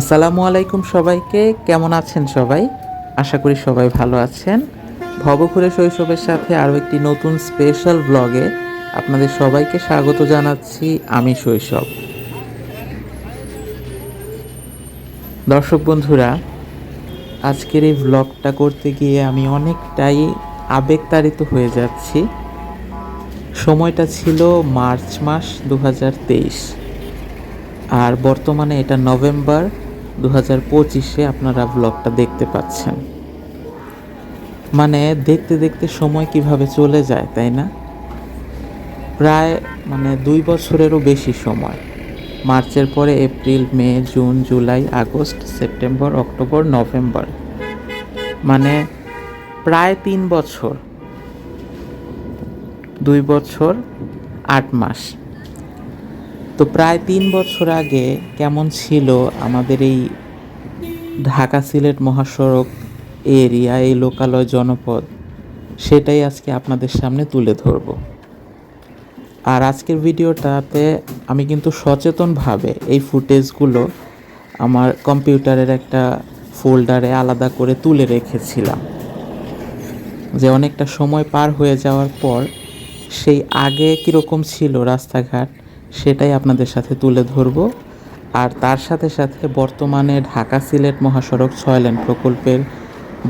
আসসালামু আলাইকুম সবাইকে। কেমন আছেন সবাই? আশা করি সবাই ভালো আছেন। ভবঘুরে শৈশবের সাথে আরও একটি নতুন স্পেশাল ব্লগে আপনাদের সবাইকে স্বাগত জানাচ্ছি আমি শৈশব। দর্শক বন্ধুরা, আজকের এই ব্লগটা করতে গিয়ে আমি অনেকটাই আবেগতাড়িত হয়ে যাচ্ছি। সময়টা ছিল মার্চ মাস দু হাজার তেইশ। আর বর্তমানে এটা নভেম্বর দু হাজার পঁচিশে আপনারা ব্লগটা দেখতে পাচ্ছেন। মানে দেখতে দেখতে সময় কীভাবে চলে যায়, তাই না? প্রায় মানে দুই বছরেরও বেশি সময়। মার্চের পরে April, May, June, July, August, September, October, November. মানে প্রায় তিন বছর। দুই বছর, আট মাস। তো প্রায় তিন বছর আগে কেমন ছিল আমাদের এই ঢাকা সিলেট মহাসড়ক এরিয়া, এই লোকালয় জনপদ, সেটাই আজকে আপনাদের সামনে তুলে ধরব। আর আজকের ভিডিওটাতে আমি কিন্তু সচেতনভাবে এই ফুটেজগুলো আমার কম্পিউটারের একটা ফোল্ডারে আলাদা করে তুলে রেখেছিলাম। যে অনেকটা সময় পার হয়ে যাওয়ার পর সেই আগে কীরকম ছিল রাস্তাঘাট সেটাই আপনাদের সাথে তুলে ধরব। আর তার সাথে সাথে বর্তমানে ঢাকা সিলেট মহাসড়ক ছয় লেন প্রকল্পের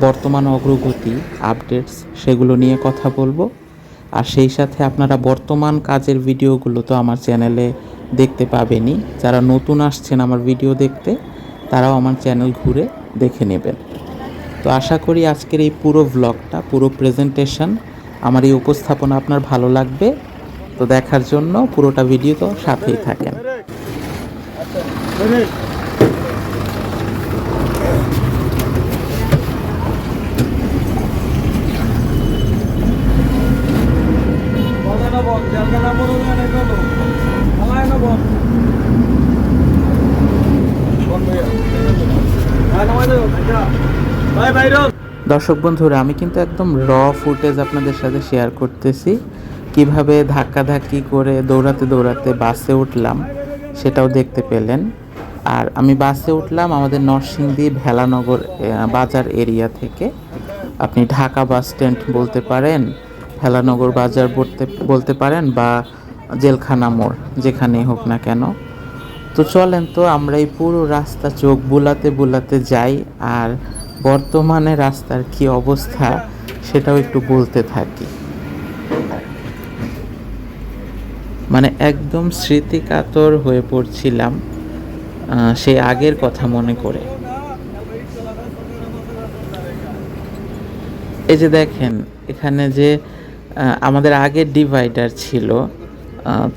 বর্তমান অগ্রগতি, আপডেটস সেগুলো নিয়ে কথা বলব। আর সেই সাথে আপনারা বর্তমান কাজের ভিডিওগুলো তো আমার চ্যানেলে দেখতে পাবেনই। যারা নতুন আসছেন আমার ভিডিও দেখতে, তারাও আমার চ্যানেল ঘুরে দেখে নেবেন। তো আশা করি আজকের এই পুরো ভ্লগটা পুরো প্রেজেন্টেশন আমার এই উপস্থাপনা আপনার ভালো লাগবে। তো দেখার জন্য পুরোটা ভিডিও তো সাথেই থাকেন। দর্শক বন্ধুরা, আমি কিন্তু একদম র ফুটেজ আপনাদের সাথে শেয়ার করতেছি। কীভাবে ধাক্কাধাক্কি করে দৌড়াতে দৌড়াতে বাসে উঠলাম সেটাও দেখতে পেলেন। আর আমি বাসে উঠলাম আমাদের নরসিংদী ভেলানগর বাজার এরিয়া থেকে। আপনি ঢাকা বাস স্ট্যান্ড বলতে পারেন, ভেলানগর বাজার বলতে বলতে পারেন বা জেলখানা মোড়, যেখানেই হোক না কেন। তো চলেন তো আমরা এই পুরো রাস্তা চোখ বুলাতে বুলাতে যাই, আর বর্তমানে রাস্তার কি অবস্থা সেটাও একটু বলতে থাকি। মানে একদম স্মৃতিকাতর হয়ে পড়ছিলাম সেই আগের কথা মনে করে। এই যে দেখেন, এখানে যে আমাদের আগের ডিভাইডার ছিল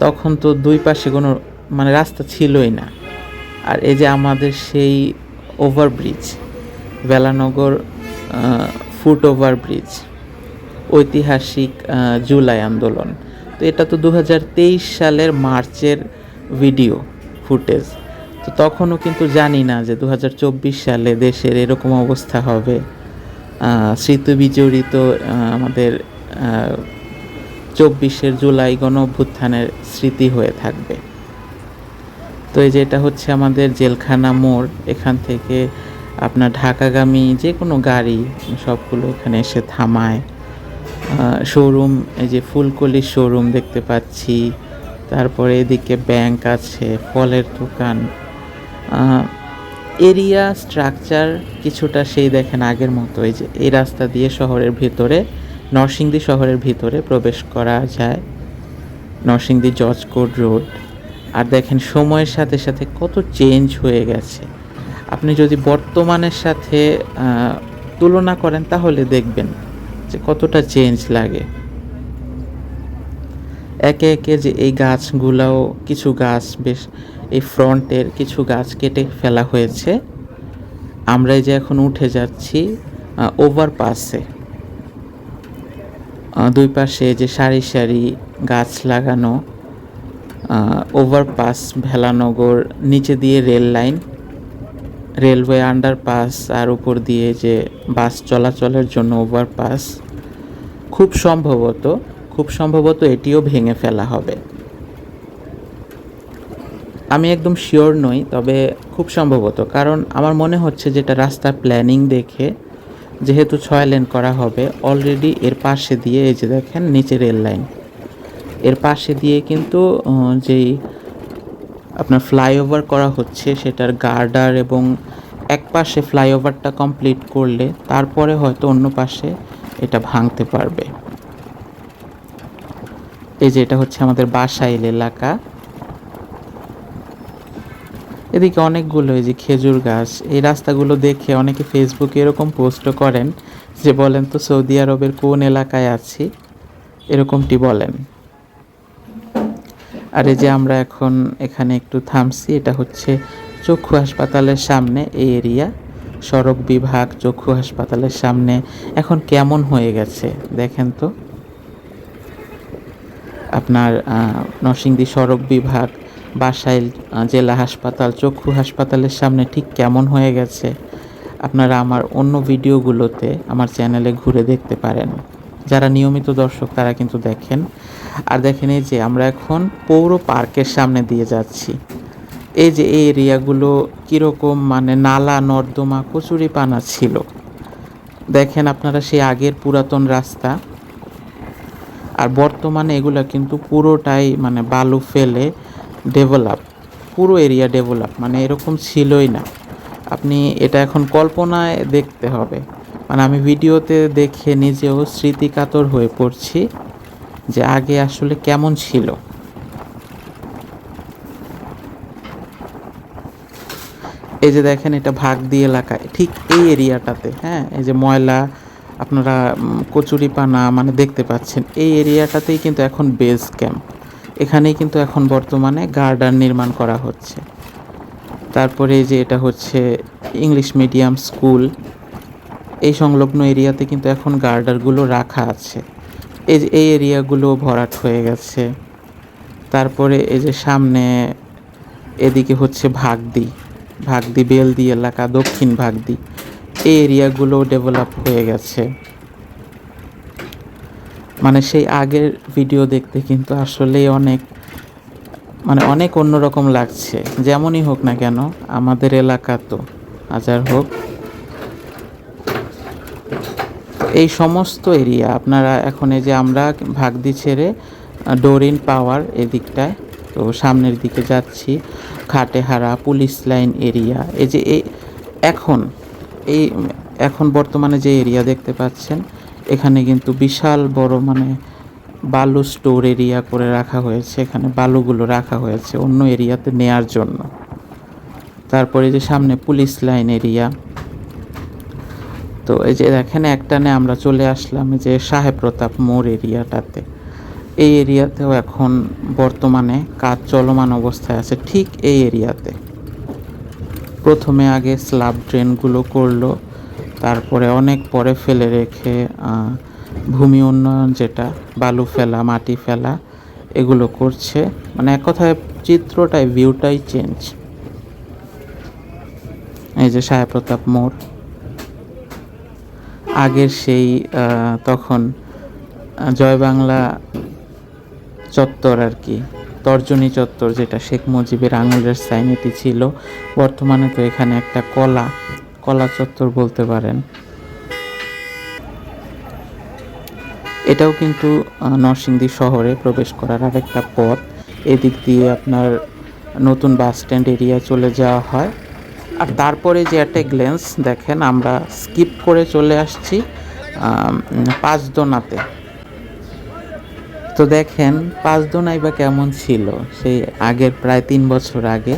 তখন তো দুই পাশে কোনো মানে রাস্তা ছিলই না। আর এই যে আমাদের সেই ওভারব্রিজ বেলানগর ফুট ওভারব্রিজ ঐতিহাসিক জুলাই আন্দোলন তো এটা তো দু হাজার তেইশ সালের মার্চের ভিডিও, ফুটেজ। তো তখনও কিন্তু জানি না যে দু হাজার চব্বিশ সালে দেশের এরকম অবস্থা হবে। স্মৃতি বিজড়িত আমাদের চব্বিশের জুলাই গণ অভ্যুত্থানের স্মৃতি হয়ে থাকবে। তো এই যে এটা হচ্ছে আমাদের জেলখানা মোড়, এখান থেকে আপনার ঢাকাগামী যে কোনো গাড়ি, সবগুলো এখানে এসে থামায়। শোরুম এই যে ফুলকলির শোরুম দেখতে পাচ্ছি। তারপরে এদিকে ব্যাংক আছে, ফলের দোকান। এরিয়া স্ট্রাকচার কিছুটা সেই দেখেন আগের মতো, এই যে এই রাস্তা দিয়ে শহরের ভিতরে, নরসিংদী শহরের ভিতরে প্রবেশ করা যায়। নরসিংদী জজ কোড রোড। আর দেখেন সময়ের সাথে সাথে কত চেঞ্জ হয়ে গেছে। আপনি যদি বর্তমানের সাথে তুলনা করেন তাহলে দেখবেন যে কতটা চেঞ্জ লাগে। একে একে যে এই গাছগুলাও কিছু গাছ বেশ, এই ফ্রন্টের কিছু গাছ কেটে ফেলা হয়েছে। আমরা যে এখন উঠে যাচ্ছি ওভারপাসে দুই পাশে যে সারি সারি গাছ লাগানো ওভারপাস ভেলানগর, নিচে দিয়ে রেল লাইন রেলওয়ে আন্ডারপাস আর উপর দিয়ে যে বাস চলাচলের জন্য ওভারপাস খুব সম্ভবত খুব সম্ভবত এটিও ভেঙে ফেলা হবে। আমি একদম শিওর নই, তবে খুব সম্ভবত, কারণ আমার মনে হচ্ছে যেটা রাস্তার প্ল্যানিং দেখে, যেহেতু ছয় লেন করা হবে, অলরেডি এর পাশে দিয়ে এই যে দেখেন নিচে রেল লাইন। এর পাশে দিয়ে কিন্তু যেই আপনার ফ্লাইওভার করা হচ্ছে, সেটার গার্ডার এবং এক পাশে ফ্লাইওভারটা কমপ্লিট করলে, তারপরে হয়তো অন্য পাশে ভাঙতে পারবে। এই যে এটা হচ্ছে আমাদের বাসাইল এলাকা। এদিকে অনেকগুলো এই যে খেজুর গাছ, এই রাস্তাগুলো দেখে অনেকে ফেসবুকে এরকম পোস্টও করেন যে বলেন তো সৌদি আরবের কোন এলাকায় আছি? এরকমটি বলেন। আর এই যে আমরা এখন এখানে একটু থামছি, এটা হচ্ছে চক্ষু হাসপাতালের সামনে, এই এরিয়া। সড়ক বিভাগ, চক্ষু হাসপাতালের সামনে এখন কেমন হয়ে গেছে দেখেন তো। আপনার নরসিংদী সড়ক বিভাগ, বাসাইল জেলা হাসপাতাল, চক্ষু হাসপাতালের সামনে ঠিক কেমন হয়ে গেছে? আপনারা আমার অন্য ভিডিওগুলোতে আমার চ্যানেলে ঘুরে দেখতে পারেন। যারা নিয়মিত দর্শক, তারা কিন্তু দেখেন। আর দেখেন এই যে আমরা এখন পৌর পার্কের সামনে দিয়ে যাচ্ছি। এই যে এই এরিয়াগুলো কীরকম মানে নালা, নর্দমা, কচুরি পানা ছিল? দেখেন আপনারা সেই আগের পুরাতন রাস্তা। আর বর্তমানে এগুলো কিন্তু পুরোটাই মানে বালু ফেলে ডেভেলপ পুরো এরিয়া ডেভেলপ মানে এরকম ছিলই না। আপনি এটা এখন কল্পনায় দেখতে হবে। মানে আমি ভিডিওতে দেখে নিজেও স্মৃতিকাতর হয়ে পড়ছি যে আগে আসলে কেমন ছিল। এই যে দেখেন, এটা ভাগদি এলাকায় ঠিক এই এরিয়াটাতে হ্যাঁ? এই যে ময়লা, আপনারা কচুরিপানা মানে দেখতে পাচ্ছেন। এই এরিয়াটাতেই কিন্তু এখন বেস ক্যাম্প এখানেই কিন্তু এখন বর্তমানে গার্ডার নির্মাণ করা হচ্ছে। তারপরে যে এটা হচ্ছে ইংলিশ মিডিয়াম স্কুল এই সংলগ্ন এরিয়াতে কিন্তু এখন গার্ডারগুলো রাখা আছে। এই যে, এই এরিয়াগুলো ভরাট হয়ে গেছে। তারপরে এই যে সামনে এদিকে হচ্ছে ভাগদি। ভাগদি, বেলদি এলাকা, দক্ষিণ ভাগদি। এই এরিয়াগুলো ডেভেলপ হয়ে গেছে। মানে সেই আগের ভিডিও দেখতে কিন্তু আসলেই অনেক মানে অনেক অন্যরকম লাগছে। যেমনই হোক না কেন, আমাদের এলাকা তো হাজার হোক। এই সমস্ত এরিয়া, আপনারা এখন এই যে আমরা ভাগদি ছেড়ে ডোরিন পাওয়ার এদিকটায় তো সামনের দিকে যাচ্ছি, খাটেহারা, পুলিশ লাইন এরিয়া। এই যে এই এখন এই, এখন বর্তমানে যে এরিয়া দেখতে পাচ্ছেন, এখানে কিন্তু বিশাল বড় মানে বালু স্টোর এরিয়া করে রাখা হয়েছে। এখানে বালুগুলো রাখা হয়েছে অন্য এরিয়াতে নেয়ার জন্য। তারপরে যে সামনে পুলিশ লাইন এরিয়া। তো এই যে দেখেন, একটানে আমরা চলে আসলাম যে সাহেব প্রতাপ মোড় এরিয়াটাতে। এই এরিয়াতেও এখন বর্তমানে কাজ চলমান অবস্থায় আছে, ঠিক এই এরিয়াতে। প্রথমে আগে স্ল্যাব ড্রেনগুলো করল, তারপরে অনেক পরে ফেলে রেখে ভূমি উন্নয়ন যেটা, বালু ফেলা, মাটি ফেলা, এগুলো করছে। মানে এক কথায় চিত্রটাই ভিউটাই চেঞ্জ এই যে সাহেব প্রতাপ মোড়। আগের সেই তখন জয় বাংলা চত্বর আর কি। তর্জনী চত্বর যেটা শেখ মুজিবের আঙুলের সাইন এটি ছিল। বর্তমানে তো এখানে একটা কলা কলা চত্বর বলতে পারেন। এটাও কিন্তু নরসিংদী শহরে প্রবেশ করার আরেকটা পথ। এদিক দিয়ে আপনার নতুন বাস স্ট্যান্ড এরিয়া চলে যাওয়া হয়। আর তারপরে যে একটা গ্লেন্স দেখেন, আমরা স্কিপ করে চলে আসছি পাঁচদোনাতে। তো দেখেন পাঁচ পাঁচদোনাই বা কেমন ছিল? সেই আগের প্রায় তিন বছর আগে।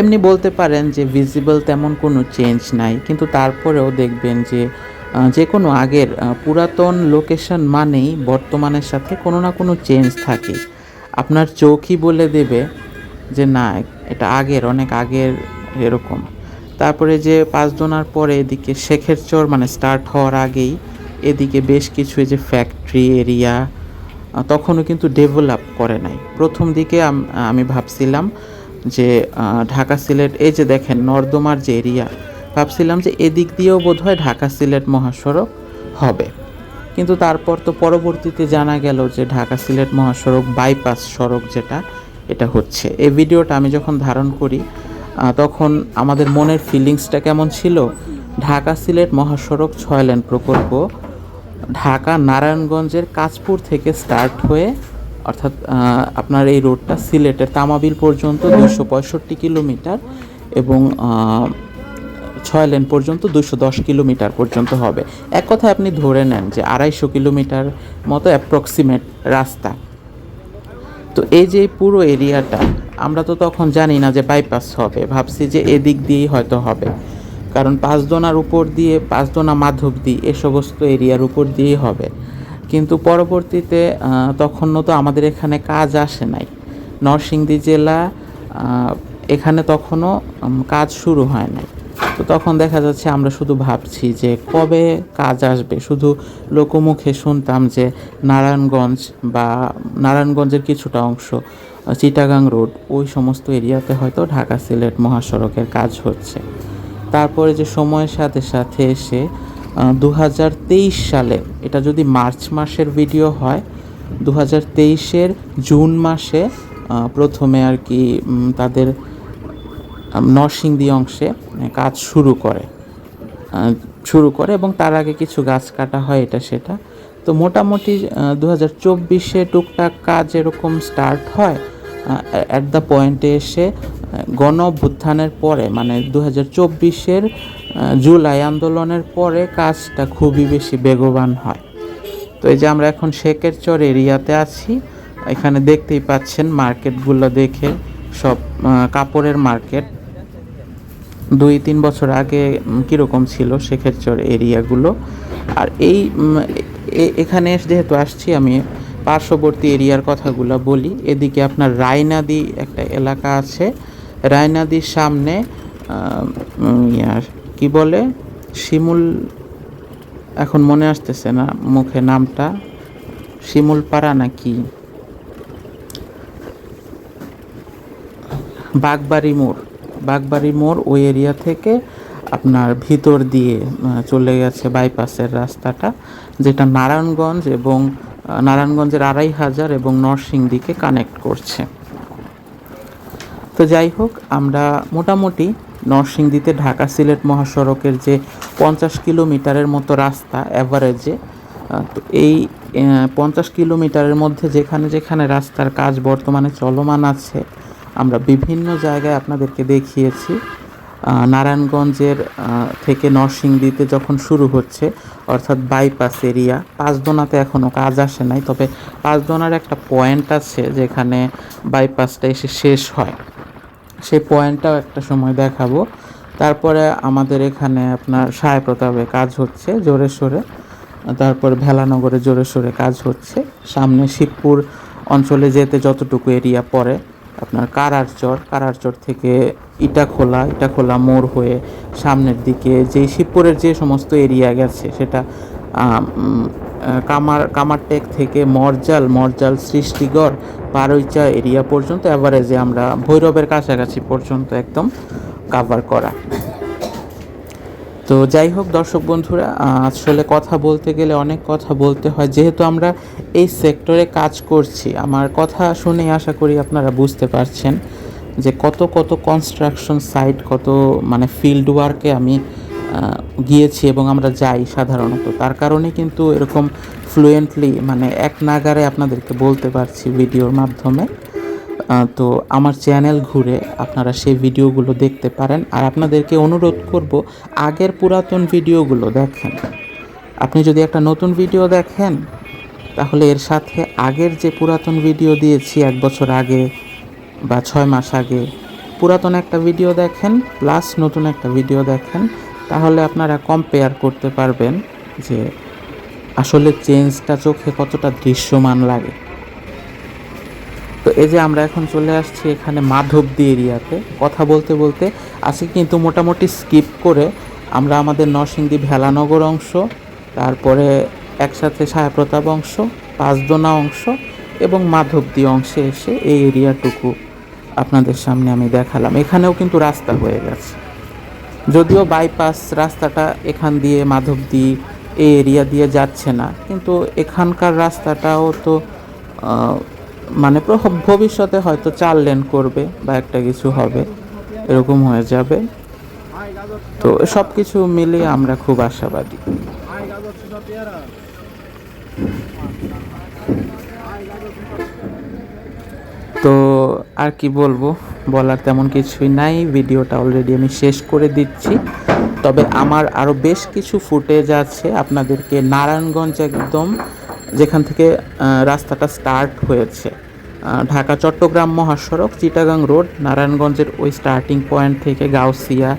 এমনি বলতে পারেন যে ভিজিবল তেমন কোনো চেঞ্জ নাই, কিন্তু তারপরেও দেখবেন যে যে কোনো আগের পুরাতন লোকেশন মানেই বর্তমানের সাথে কোনো না কোনো চেঞ্জ থাকে। আপনার চোখই বলে দেবে যে, না, এটা আগের, অনেক আগের এরকম। তারপরে যে পাঁচজনার পরে এদিকে শেখের চর মানে স্টার্ট হওয়ার আগেই, এদিকে বেশ কিছু যে যে ফ্যাক্টরি এরিয়া তখনও কিন্তু ডেভেলপ করে নাই। প্রথম দিকে আমি ভাবছিলাম যে ঢাকা সিলেট, এই যে দেখেন নর্দমার যে এরিয়া ভাবছিলাম যে এদিক দিয়েও বোধহয় ঢাকা সিলেট মহাসড়ক হবে। কিন্তু তারপর তো পরবর্তীতে জানা গেল যে ঢাকা সিলেট মহাসড়ক বাইপাস সড়ক যেটা, এটা হচ্ছে। এই ভিডিওটা আমি যখন ধারণ করি তখন আমাদের মনের ফিলিংসটা কেমন ছিল? ঢাকা সিলেট মহাসড়ক ছয় লেন প্রকল্প ঢাকা নারায়ণগঞ্জের কাঁচপুর থেকে স্টার্ট হয়ে, অর্থাৎ আপনার এই রোডটা সিলেটের তামাবিল পর্যন্ত দুশো পঁয়ষট্টি কিলোমিটার এবং ছয় লেন পর্যন্ত দুশো দশ কিলোমিটার পর্যন্ত হবে। এক কথায় আপনি ধরে নেন যে আড়াইশো কিলোমিটার মতো অ্যাপ্রক্সিমেট রাস্তা। তো এই যে পুরো এরিয়াটা আমরা তো তখন জানি না যে বাইপাস হবে, ভাবছি যে এদিক দিয়েই হয়তো হবে। কারণ পাঁচদোনার উপর দিয়ে পাঁচদোনা মাধবদী এ সমস্ত এরিয়ার উপর দিয়েই হবে। কিন্তু পরবর্তীতে তখনও তো আমাদের এখানে কাজ আসে নাই। নরসিংদী জেলা এখানে তখনও কাজ শুরু হয় নাই। তো তখন দেখা যাচ্ছে আমরা শুধু ভাবছি যে কবে কাজ আসবে। শুধু লোকমুখে শুনতাম যে নারায়ণগঞ্জ বা নারায়ণগঞ্জের কিছুটা অংশ, চিটাগাং রোড, ওই সমস্ত এরিয়াতে হয়তো ঢাকা সিলেট মহাসড়কের কাজ হচ্ছে। তারপরে যে সময়ের সাথে সাথে এসে দু হাজার তেইশ সালে, এটা যদি মার্চ মাসের ভিডিও হয় দু হাজার তেইশের জুন মাসে প্রথমে আর কি তাদের নরসিংদী অংশে কাজ শুরু করে। শুরু করে এবং তার আগে কিছু গাছ কাটা হয় এটা সেটা। তো মোটামুটি দু হাজার চব্বিশে টুকটাক কাজ এরকম স্টার্ট হয় অ্যাট দ্য পয়েন্টে এসে গণ অভ্যুত্থানের পরে মানে দু হাজার চব্বিশের জুলাই আন্দোলনের পরে কাজটা খুবই বেশি বেগবান হয়। তো এই যে আমরা এখন শেখের চর এরিয়াতে আছি, এখানে দেখতেই পাচ্ছেন মার্কেটগুলো দেখে সব কাপড়ের মার্কেট। দুই তিন বছর আগে কীরকম ছিল শেখের চর এরিয়াগুলো? আর এই এখানে যেহেতু আসছি, আমি পার্শ্ববর্তী এরিয়ার কথাগুলো বলি। এদিকে আপনার রায়নাদি একটা এলাকা আছে রায়নাদির সামনে ইয়ার কি বলে, শিমুল, এখন মনে আসতেছে না মুখে নামটা, শিমুল শিমুলপাড়া নাকি? বাগবাড়ি মোড় বাগবাড়ি মোড় ওই এরিয়া থেকে আপনার ভিতর দিয়ে চলে গেছে বাইপাসের রাস্তাটা, যেটা নারায়ণগঞ্জ এবং নারায়ণগঞ্জের আড়াই হাজার এবং নরসিংদীকে কানেক্ট করছে। তো যাই হোক, আমরা মোটামুটি নরসিংদীতে ঢাকা সিলেট মহাসড়কের যে পঞ্চাশ কিলোমিটারের মতো রাস্তা অ্যাভারেজে তো এই পঞ্চাশ কিলোমিটারের মধ্যে যেখানে যেখানে রাস্তার কাজ বর্তমানে চলমান আছে, আমরা বিভিন্ন জায়গায় আপনাদেরকে দেখিয়েছি। নারায়ণগঞ্জের থেকে নরসিংদীতে যখন শুরু হচ্ছে, অর্থাৎ বাইপাস এরিয়া পাঁচদোনাতে এখনও কাজ আসে নাই, তবে পাঁচদোনার একটা পয়েন্ট আছে যেখানে বাইপাসটা এসে শেষ হয়। সেই পয়েন্টটাও একটা সময় দেখাবো। তারপরে আমাদের এখানে আপনার সায় প্রতাপে কাজ হচ্ছে, জোরে সোরে। তারপরে ভেলানগরে জোরে সোরে কাজ হচ্ছে। সামনে শিবপুর অঞ্চলে যেতে যতটুকু এরিয়া পড়ে, আপনার কারারচর কারারচর থেকে ইটাখোলা ইটাখোলা মোড় হয়ে সামনের দিকে যেই শিবপুরের যে সমস্ত এরিয়া গেছে, সেটা কামার, কামারটেক থেকে মরজাল মরজাল, সৃষ্টিগড় পারইচা এরিয়া পর্যন্ত অ্যাভারেজে আমরা ভৈরবের কাছাকাছি পর্যন্ত একদম কাভার করা। তো যাই হোক দর্শক বন্ধুরা, আসলে কথা বলতে গেলে অনেক কথা বলতে হয়। যেহেতু আমরা এই সেক্টরে কাজ করছি, আমার কথা শুনে আশা করি আপনারা বুঝতে পারছেন যে কত কত কনস্ট্রাকশন সাইট কত মানে ফিল্ড ওয়ার্কে আমি গিয়েছি এবং আমরা যাই সাধারণত। তার কারণে কিন্তু এরকম ফ্লুয়েন্টলি মানে এক নাগারে আপনাদেরকে বলতে পারছি ভিডিওর মাধ্যমে। তো আমার চ্যানেল ঘুরে আপনারা সেই ভিডিওগুলো দেখতে পারেন। আর আপনাদেরকে অনুরোধ করব, আগের পুরাতন ভিডিওগুলো দেখেন। আপনি যদি একটা নতুন ভিডিও দেখেন, তাহলে এর সাথে আগের যে পুরাতন ভিডিও দিয়েছি এক বছর আগে বা ছয় মাস আগে, পুরাতন একটা ভিডিও দেখেন প্লাস নতুন একটা ভিডিও দেখেন, তাহলে আপনারা কম্পেয়ার করতে পারবেন যে আসলে চেঞ্জটা চোখে কতটা দৃশ্যমান লাগে। তো এই যে আমরা এখন চলে আসছি এখানে মাধবদী এরিয়াতে। কথা বলতে বলতে আজকে কিন্তু মোটামুটি স্কিপ করে আমরা আমাদের নরসিংদী ভেলানগর অংশ, তারপরে একসাথে ছায়াপ্রতাপ অংশ, পাঁচদোনা অংশ এবং মাধবদী অংশে এসে এই এরিয়াটুকু আপনাদের সামনে আমি দেখালাম। এখানেও কিন্তু রাস্তা হয়ে গেছে। যদিও বাইপাস রাস্তাটা এখান দিয়ে মাধবদী এই এরিয়া দিয়ে যাচ্ছে না। কিন্তু এখানকার রাস্তাটাও তো মানে ভবিষ্যতে হয়তো চার লেন করবে বা একটা কিছু হবে, এরকম হয়ে যাবে। তো সব কিছু মিলিয়ে আমরা খুব আশাবাদী। তো আর কি বলব, বলার তেমন কিছুই নাই। ভিডিওটা অলরেডি আমি শেষ করে দিচ্ছি। তবে আমার আরও বেশ কিছু ফুটেজ আছে আপনাদেরকে। নারায়ণগঞ্জ একদম যেখান থেকে রাস্তাটা স্টার্ট হয়েছে। ঢাকা, চট্টগ্রাম মহাসড়ক, চিটাগাং রোড, নারায়ণগঞ্জের ওই স্টার্টিং পয়েন্ট থেকে গাউসিয়া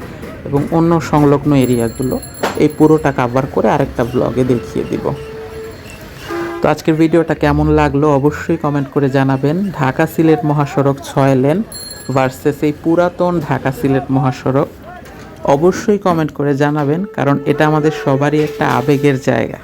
এবং অন্য সংলগ্ন এরিয়াগুলো। এই পুরোটা কাভার করে আরেকটা ব্লগে দেখিয়ে দিব। তো আজকের ভিডিওটা কেমন লাগল অবশ্যই কমেন্ট করে জানাবেন। ঢাকা সিলেট মহাসড়ক ছয় লেন ভার্সেস এই পুরাতন ঢাকা সিলেট মহাসড়ক। অবশ্যই কমেন্ট করে জানাবেন কারণ এটা আমাদের সবারই একটা আবেগের জায়গা।